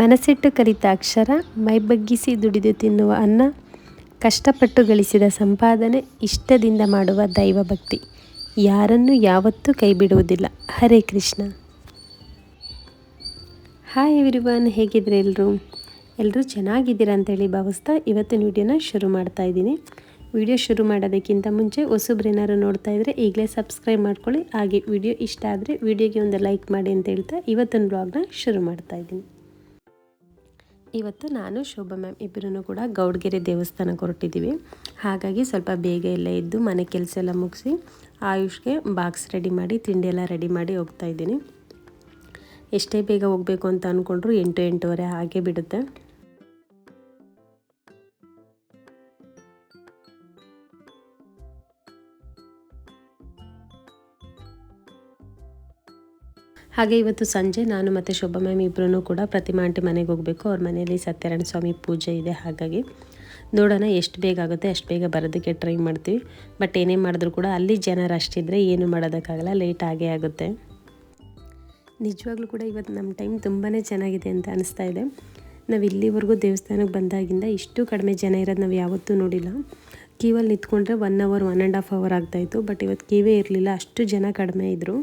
ಮನಸ್ಸಿಟ್ಟು ಕಲಿತ ಅಕ್ಷರ, ಮೈಬಗ್ಗಿಸಿ ದುಡಿದು ತಿನ್ನುವ ಅನ್ನ, ಕಷ್ಟಪಟ್ಟು ಗಳಿಸಿದ ಸಂಪಾದನೆ, ಇಷ್ಟದಿಂದ ಮಾಡುವ ದೈವಭಕ್ತಿ ಯಾರನ್ನು ಯಾವತ್ತೂ ಕೈ ಬಿಡುವುದಿಲ್ಲ ಹರೇ ಕೃಷ್ಣ. ಹಾಯ್ ಎವ್ರಿವನ್, ಹೇಗಿದ್ರೆ ಎಲ್ಲರೂ ಎಲ್ಲರೂ ಚೆನ್ನಾಗಿದ್ದೀರಾ ಅಂತೇಳಿ ಭಾವಿಸ್ತಾ ಇವತ್ತಿನ ವಿಡಿಯೋನ ಶುರು ಮಾಡ್ತಾ ಇದ್ದೀನಿ. ವಿಡಿಯೋ ಶುರು ಮಾಡೋದಕ್ಕಿಂತ ಮುಂಚೆ ಹೊಸಬ್ರೇನಾರು ನೋಡ್ತಾ ಇದ್ದರೆ ಈಗಲೇ ಸಬ್ಸ್ಕ್ರೈಬ್ ಮಾಡ್ಕೊಳ್ಳಿ. ಹಾಗೆ ವಿಡಿಯೋ ಇಷ್ಟ ಆದರೆ ವಿಡಿಯೋಗೆ ಒಂದು ಲೈಕ್ ಮಾಡಿ ಅಂತ ಹೇಳ್ತಾ ಇವತ್ತಿನ ಬ್ಲಾಗ್ನ ಶುರು ಮಾಡ್ತಾ ಇದ್ದೀನಿ. ಇವತ್ತು ನಾನು ಶೋಭಾ ಮ್ಯಾಮ್ ಇಬ್ಬರೂ ಕೂಡ ಗೌಡ್ಗೆರೆ ದೇವಸ್ಥಾನಕ್ಕೆ ಹೊರಟಿದ್ದೀವಿ. ಹಾಗಾಗಿ ಸ್ವಲ್ಪ ಬೇಗ ಎಲ್ಲ ಇದ್ದು ಮನೆ ಕೆಲಸ ಎಲ್ಲ ಮುಗಿಸಿ ಆಯುಷ್ಗೆ ಬಾಕ್ಸ್ ರೆಡಿ ಮಾಡಿ, ತಿಂಡಿ ಎಲ್ಲ ರೆಡಿ ಮಾಡಿ ಹೋಗ್ತಾ ಇದ್ದೀನಿ. ಎಷ್ಟೇ ಬೇಗ ಹೋಗಬೇಕು ಅಂತ ಅಂದ್ಕೊಂಡ್ರು ಎಂಟು ಎಂಟೂವರೆ ಹಾಗೆ ಬಿಡುತ್ತೆ. ಹಾಗೆ ಇವತ್ತು ಸಂಜೆ ನಾನು ಮತ್ತು ಶೋಭಾ ಮ್ಯಾಮ್ ಇಬ್ಬರೂ ಕೂಡ ಪ್ರತಿಮಾ ಆಂಟಿ ಮನೆಗೆ ಹೋಗಬೇಕು. ಅವ್ರ ಮನೆಯಲ್ಲಿ ಸತ್ಯನಾರಾಯಣ ಸ್ವಾಮಿ ಪೂಜೆ ಇದೆ ಹಾಗಾಗಿ. ನೋಡೋಣ ಎಷ್ಟು ಬೇಗ ಆಗುತ್ತೆ, ಅಷ್ಟು ಬೇಗ ಬರೋದಕ್ಕೆ ಟ್ರೈ ಮಾಡ್ತೀವಿ. ಬಟ್ ಏನೇ ಮಾಡಿದ್ರು ಕೂಡ ಅಲ್ಲಿ ಜನ ರಶ್ ಇದ್ದರೆ ಏನು ಮಾಡೋದಕ್ಕಾಗಲ್ಲ, ಲೇಟ್ ಆಗೇ ಆಗುತ್ತೆ. ನಿಜವಾಗ್ಲೂ ಕೂಡ ಇವತ್ತು ನಮ್ಮ ಟೈಮ್ ತುಂಬಾ ಚೆನ್ನಾಗಿದೆ ಅಂತ ಅನಿಸ್ತಾ ಇದೆ. ನಾವು ಇಲ್ಲಿವರೆಗೂ ದೇವಸ್ಥಾನಕ್ಕೆ ಬಂದಾಗಿಂದ ಇಷ್ಟು ಕಡಿಮೆ ಜನ ಇರೋದು ನಾವು ಯಾವತ್ತೂ ನೋಡಿಲ್ಲ. ಕ್ಯೂವಲ್ಲಿ ನಿಂತ್ಕೊಂಡ್ರೆ one hour one and half hour ಆಗ್ತಾಯಿತ್ತು ಬಟ್ ಇವತ್ತು ಕ್ಯೂವೇ ಇರಲಿಲ್ಲ, ಅಷ್ಟು ಜನ ಕಡಿಮೆ ಇದ್ದರು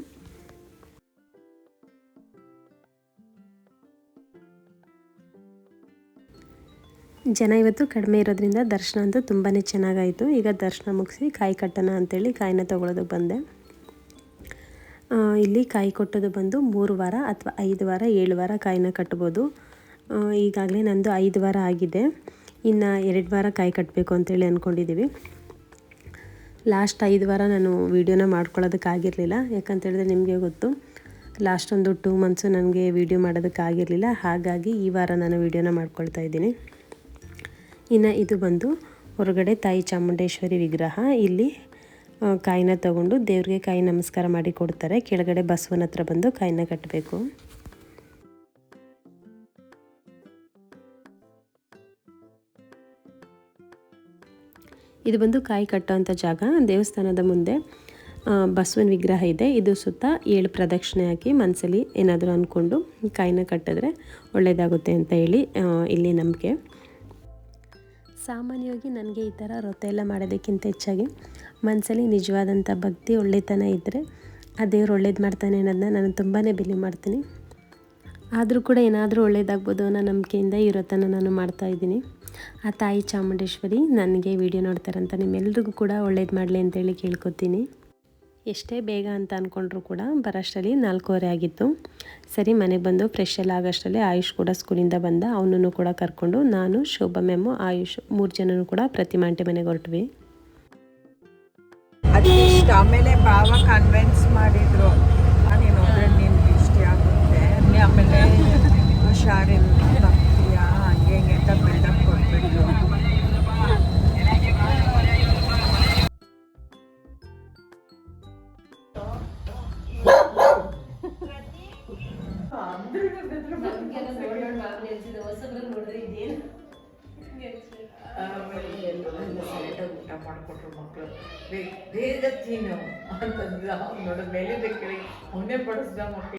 ಜನ ಇವತ್ತು ಕಡಿಮೆ ಇರೋದ್ರಿಂದ ದರ್ಶನ ಅಂತೂ ತುಂಬಾ ಚೆನ್ನಾಗಾಯಿತು. ಈಗ ದರ್ಶನ ಮುಗಿಸಿ ಕಾಯಿ ಕಟ್ಟೋಣ ಅಂತೇಳಿ ಕಾಯಿನ ತೊಗೊಳೋದಕ್ಕೆ ಬಂದೆ. ಇಲ್ಲಿ ಕಾಯಿ ಕೊಟ್ಟೋದು ಬಂದು ಮೂರು ವಾರ ಅಥವಾ ಐದು ವಾರ, ಏಳು ವಾರ ಕಾಯಿನ ಕಟ್ಬೋದು. ಈಗಾಗಲೇ ನಂದು ಐದು ವಾರ ಆಗಿದೆ. ಇನ್ನು ಎರಡು ವಾರ ಕಾಯಿ ಕಟ್ಟಬೇಕು ಅಂತೇಳಿ ಅಂದ್ಕೊಂಡಿದ್ದೀವಿ ಲಾಸ್ಟ್ ಐದು ವಾರ ನಾನು ವೀಡಿಯೋನ ಮಾಡ್ಕೊಳ್ಳೋದಕ್ಕಾಗಿರಲಿಲ್ಲ ಯಾಕಂತೇಳಿದ್ರೆ ನಿಮಗೆ ಗೊತ್ತು, ಲಾಸ್ಟ್ ಒಂದು ಟೂ ಮಂತ್ಸು ನನಗೆ ವೀಡಿಯೋ ಮಾಡೋದಕ್ಕಾಗಿರಲಿಲ್ಲ ಹಾಗಾಗಿ ಈ ವಾರ ನಾನು ವೀಡಿಯೋನ ಮಾಡ್ಕೊಳ್ತಾ ಇದ್ದೀನಿ. ಇನ್ನು ಇದು ಬಂದು ಹೊರಗಡೆ ತಾಯಿ ಚಾಮುಂಡೇಶ್ವರಿ ವಿಗ್ರಹ. ಇಲ್ಲಿ ಕಾಯಿನ ತಗೊಂಡು ದೇವ್ರಿಗೆ ಕಾಯಿ ನಮಸ್ಕಾರ ಮಾಡಿ ಕೊಡ್ತಾರೆ. ಕೆಳಗಡೆ ಬಸವನ ಹತ್ರ ಬಂದು ಕಾಯಿನ ಕಟ್ಟಬೇಕು ಇದು ಬಂದು ಕಾಯಿ ಕಟ್ಟೋವಂಥ ಜಾಗ. ದೇವಸ್ಥಾನದ ಮುಂದೆ ಬಸವನ ವಿಗ್ರಹ ಇದೆ. ಇದು ಸುತ್ತ ಏಳು ಪ್ರದಕ್ಷಿಣೆ ಹಾಕಿ ಮನಸ್ಸಲ್ಲಿ ಏನಾದರೂ ಅಂದ್ಕೊಂಡು ಕಾಯಿನ ಕಟ್ಟಿದ್ರೆ ಒಳ್ಳೆಯದಾಗುತ್ತೆ ಅಂತ ಹೇಳಿ ಇಲ್ಲಿ ನಂಬಿಕೆ. ಸಾಮಾನ್ಯವಾಗಿ ನನಗೆ ಈ ಥರ ವ್ರತ ಎಲ್ಲ ಮಾಡೋದಕ್ಕಿಂತ ಹೆಚ್ಚಾಗಿ ಮನಸ್ಸಲ್ಲಿ ನಿಜವಾದಂಥ ಭಕ್ತಿ, ಒಳ್ಳೆತನ ಇದ್ದರೆ ಆ ದೇವ್ರು ಒಳ್ಳೇದು ಮಾಡ್ತಾನೆ ಅನ್ನೋದನ್ನ ನಾನು ತುಂಬಾ ಬಿಲೀವ್ ಮಾಡ್ತೀನಿ. ಆದರೂ ಕೂಡ ಏನಾದರೂ ಒಳ್ಳೇದಾಗ್ಬೋದು ಅನ್ನೋ ನಂಬಿಕೆಯಿಂದ ಈ ವ್ರತನ ನಾನು ಮಾಡ್ತಾ ಇದ್ದೀನಿ. ಆ ತಾಯಿ ಚಾಮುಂಡೇಶ್ವರಿ ನನಗೆ ವಿಡಿಯೋ ನೋಡ್ತಾರಂತ, ನಿಮ್ಮೆಲ್ರಿಗೂ ಕೂಡ ಒಳ್ಳೇದು ಮಾಡಲಿ ಅಂತೇಳಿ ಕೇಳ್ಕೊತೀನಿ. ಎಷ್ಟೇ ಬೇಗ ಅಂತ ಅಂದ್ಕೊಂಡ್ರು ಕೂಡ ಬರೋಷ್ಟರಲ್ಲಿ ನಾಲ್ಕೂವರೆ ಆಗಿತ್ತು. ಸರಿ, ಮನೆಗೆ ಬಂದು ಫ್ರೆಶ್ ಎಲ್ಲ ಆಗೋಷ್ಟರಲ್ಲಿ ಆಯುಷ್ ಕೂಡ ಸ್ಕೂಲಿಂದ ಬಂದ, ಅವನನ್ನು ಕೂಡ ಕರ್ಕೊಂಡು ನಾನು, ಶೋಭಾ ಮ್ಯಾಮು ಆಯುಷ್ ಮೂರು ಜನನೂ ಕೂಡ ಪ್ರತಿಮಾಂಟೆ ಮನೆಗೆ ಹೊರಟ್ವಿ. ಆಮೇಲೆ ಊಟ ಮಾಡಿಕೊಟ್ರು ಮಕ್ಕಳು ಬೇಗ ಬೇಗ ತಿನ್ನು ಅಂತಂದ್ರೆ ಅವ್ನು ನೋಡೋ ಮೇಲೆ ಬೇಕರಿ ಅವನೇ ಬಡಿಸ್ದ ಮಕ್ಕಳು